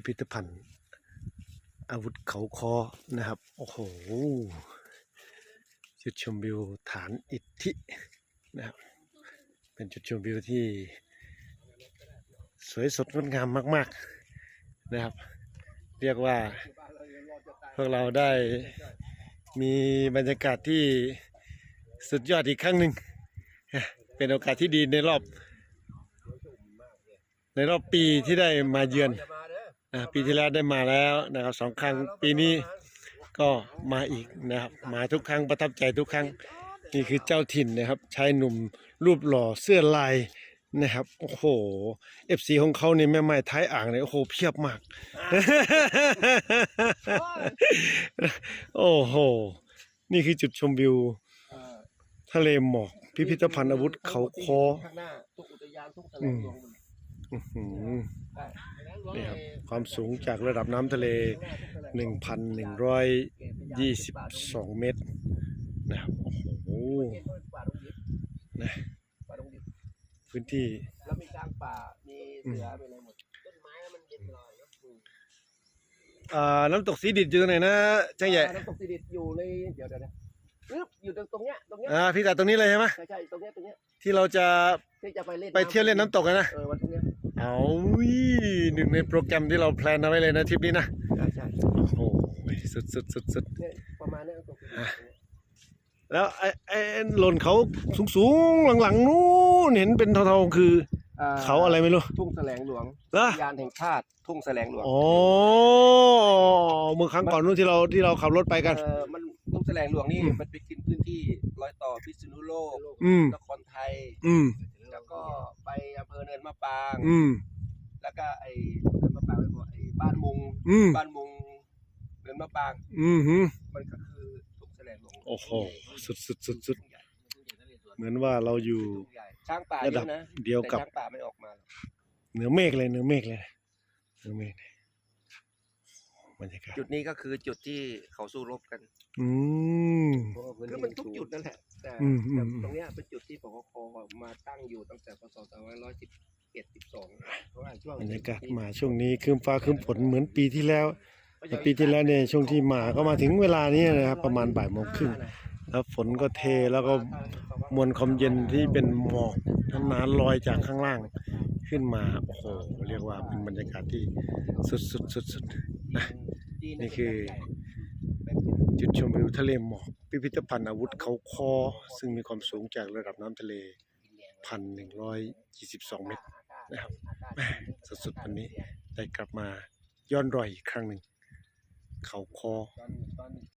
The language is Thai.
พิพิธภัณฑ์ อาวุธเขาคอนะครับ โอ้โหจุดชมวิวฐานอิฐินะครับเป็นจุดชมวิวที่ สวยสดงดงามมาก ๆนะครับ เรียกว่าพวกเราได้มีบรรยากาศที่สุดยอดอีกครั้งหนึ่งเป็นโอกาสที่ดีในรอบ ในรอบปีที่ได้มาเยือน นะปีที่แล้วได้มาแล้วนะครับสองครั้งปีนี้ก็มาอีกนะครับมาทุกครั้งประทับใจทุกครั้งนี่คือเจ้าถิ่นนะครับชายหนุ่มรูปหล่อเสื้อลายนะครับโอ้โหเอฟซีของเขานี่แม่ไม้ท้ายอ่างเนี่ยโอ้โหเพียบมาก โอ้โห นี่คือจุดชมวิว ทะเลหมอก พิพิธภัณฑ์อาวุธเขาคอข้างหน้าทุกอุทยานทุกแหล่งรวมอื้อหือได้ นี่ครับความสูงจากระดับน้ำทะเล 1,122 เมตรนะครับโอ้โหนะป่าดงดิบพื้นที่แล้วมีกลางป่ามีเสือมีอะไรหมดต้นไม้มันเย็นตลอดเนอะอืมอ่าน้ำตกสีดิดอยู่ตรงไหนนะช่างใหญ่น้ำตกสิริอยู่ในเดี๋ยวเดี๋ยวเดี๋ยวปึ๊บอยู่ตรงตรงเนี้ยตรงเนี้ยอ่าพี่กัดตรงนี้เลยใช่ไหมใช่ใช่ตรงเนี้ยตรงเนี้ยที่เราจะที่จะไปเล่นไปเที่ยวเล่นน้ำตกกันนะเออวันตรง เนี้ยเอาวิหนึ่งในโปรแกรมที่เราแพลนเอาไว้เลยนะทริปนี้นะใช่ใช่โอ้โหสุดสุดสุดสุดเนี่ยประมาณเนี้ยน้ำตกสิริอะแล้วไอ้ไอ้หล่นเขาสูงสูงๆหลังๆนู้นเห็นเป็นเทาๆคืออ่เขาอะไรไม่รู้ทุ่งแสลงหลวงเหรอยานแห่งชาติทุ่งแสลงหลวงอ๋อเมื่อครั้งก่อนนู้นที่เราที่เราขับรถไปกันเออมันทุ่งแสลงหลวงนี่อืมมันไปกินพื้นที่รอยต่อพิษณุโลกอืมนครไทย ปาง อืม แล้วก็ไอ้เนินมะปรางไม่พอไอ้บ้านมุงอืม บ้านมุงเนินมะปราง อืมมันก็คือทุ่งแสลงหลวงโอ้โห สุดสุดสุดสุดทุ่งใหญ่เหมือนว่าเราอยู่ ทุ่งใหญ่ช้างป่าระเดับอะนะเดียวแต่กับ ช้างป่าไม่ออกมา เหนือเมฆเลยเหนือเมฆเลยเหนือเมฆเลยบรรยากาศจุดนี้ก็คือจุดที่เขาสู้รบกันอืม คือมันทุกจุดนั่นแหละแต่อืมอืม แต่ตรงเนี้ยเป็นจุดที่ปกคมาตั้งอยู่ตั้งแต่พศ 2511 12เพราะว่าช่วงบรรยากาศมาช่วงนี้คืมฟ้าคืมฝนเหมือนปีที่แล้วแต่ปีที่แล้วเนี่ยช่วงที่มาก็มาถึงเวลานี้นะครับประมาณบ่ายโมงครึ่งแล้วฝนก็เทแล้วก็มวลความเย็นที่เป็นหมอกหนาๆลอยจากข้างล่างขึ้นมาโอ้โหเรียกว่าเป็นบรรยากาศที่สุดสุดสุดสุดๆนะนี่คือ จุดชมวิวทะเลหมอกพิพิธภัณฑ์อาวุธเขาคอ ซึ่งมีความสูงจากระดับน้ำทะเล 1,122 เมตร นะครับแม่สุดๆวันนี้ได้กลับมาย้อนรอยอีกครั้งหนึ่งเขาคอ